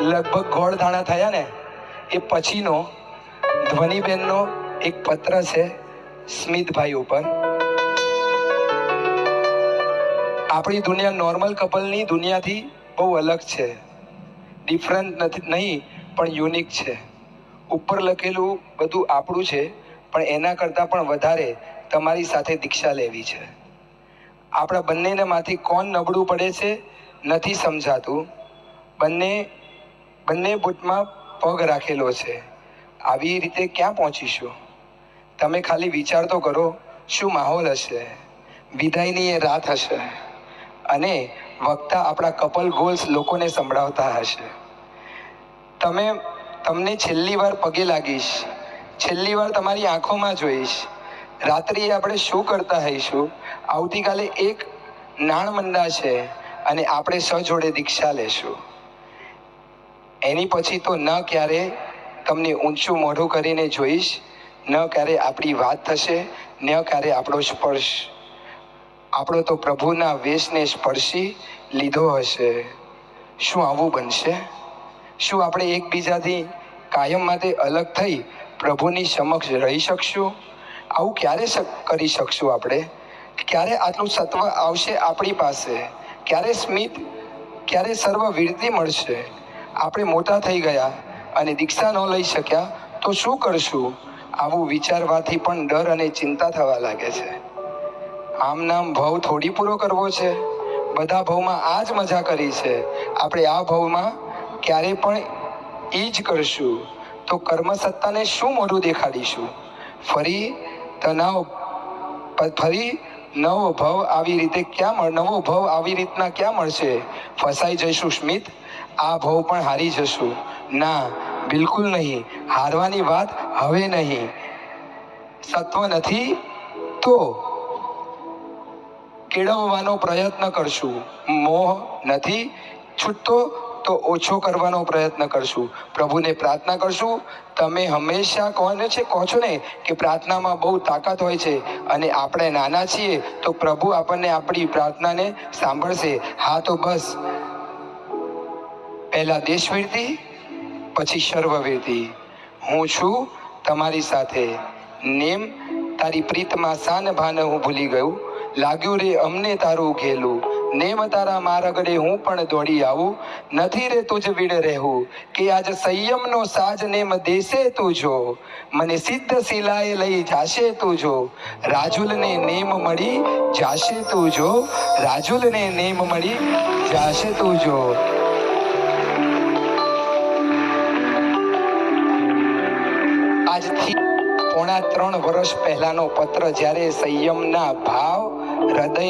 લગભગ ગોળ દાણા થયા ને, એ પછીનો ધ્વનિબેનનો એક પત્ર છે સ્મિતભાઈ ઉપર. આપણી દુનિયા નોર્મલ કપલની દુનિયાથી બહુ અલગ છે. ડિફરન્ટ નથી, નહીં, પણ યુનિક છે. ઉપર લખેલું બધું આપણું છે, પણ એના કરતાં પણ વધારે તમારી સાથે દીક્ષા લેવી છે. આપણા બંનેને માંથી કોણ નબળું પડે છે નથી સમજાતું. બંને બંને બૂટમાં પગ રાખેલો છે. આવી રીતે ક્યાં પહોંચીશું? તમે ખાલી વિચાર તો કરો, શું માહોલ હશે? વિદાયની એ રાત હશે. અને વક્તા આપણા કપલ ગોલ્સ લોકોને સંભળાવતા હશે. તમે, તમને છેલ્લી વાર પગે લાગીશ. છેલ્લી વાર તમારી આંખોમાં જોઈશ. રાત્રિએ આપણે શું કરતા હઈશું? આવતીકાલે એક નાણ મંડા છે અને આપણે સજોડે દીક્ષા લેશું. એની પછી તો ન ક્યારે તમને ઊંચું મોઢું કરીને જોઈશ, ન ક્યારે આપણી વાત થશે, ન ક્યારે આપણો સ્પર્શ. આપણો તો પ્રભુના વેશને સ્પર્શી લીધો હશે. શું આવું બનશે? શું આપણે એકબીજાથી કાયમ માટે અલગ થઈ પ્રભુની સમક્ષ રહી શકશું? આવું ક્યારે કરી શકશું આપણે? ક્યારે આટલું સત્વ આવશે આપણી પાસે? ક્યારે સ્મિત, ક્યારે સર્વ વીરતી મળશે? આપણે મોટા થઈ ગયા અને દીક્ષા ન લઈ શક્યા, તો શું કરશું? આવું વિચારવાથી પણ ડર અને ચિંતા થવા લાગે છે. આમ નામ ભાવ થોડી પૂરો કરવો છે. બધા ભાવમાં આ જ મજા કરી છે. આપણે આ ભાવમાં ક્યારે પણ એ જ કરશું. તો કર્મસત્તાને શું મોઢું દેખાડીશું? ફરી તણાવ ફરી નવો ભાવ આવી રીતે ક્યાં નવો ભાવ આવી રીતના ક્યાં મળશે? ફસાઈ જઈશું, સ્મિત. આ ભાવ પણ હારી જશું. ના, બિલકુલ નહીં. હારવાની વાત હવે નહીં. સત્વ નથી તો કેળવવાનો પ્રયત્ન કરશું. મોહ નથી છૂટતો તો ઓછો કરવાનો પ્રયત્ન કરશું. પ્રભુને પ્રાર્થના કરશું. તમે હંમેશા કોને છે કહો છો ને કે પ્રાર્થનામાં બહુ તાકાત હોય છે અને આપણે નાના છીએ તો પ્રભુ આપણને આપણી પ્રાર્થનાને સાંભળશે. હા તો બસ. પહેલા દેશવીરતી પછી સર્વવીરતી હું છું તમારી સાથે. નેમ, તારી પ્રીતમાં સાન ભાન હું ભૂલી ગયું. લાગ્યું રે અમને તારું ઘેલું. નેમ, તારા મારગડે હું પણ દોડી આવું. નથી રે તુજ વીડ રહેવું, કે આજ સંયમનો સાજ નેમ દેશે તું જો મને સિદ્ધ શિલાએ લઈ જાશે તું જો રાજુલને નેમ મળી જાશે તું જો રાજુલને નેમ મળી જાશે તું આજથી પોણા ત્રણ વર્ષ પહેલાનો પત્ર જ્યારે સંયમના ભાવ હૃદય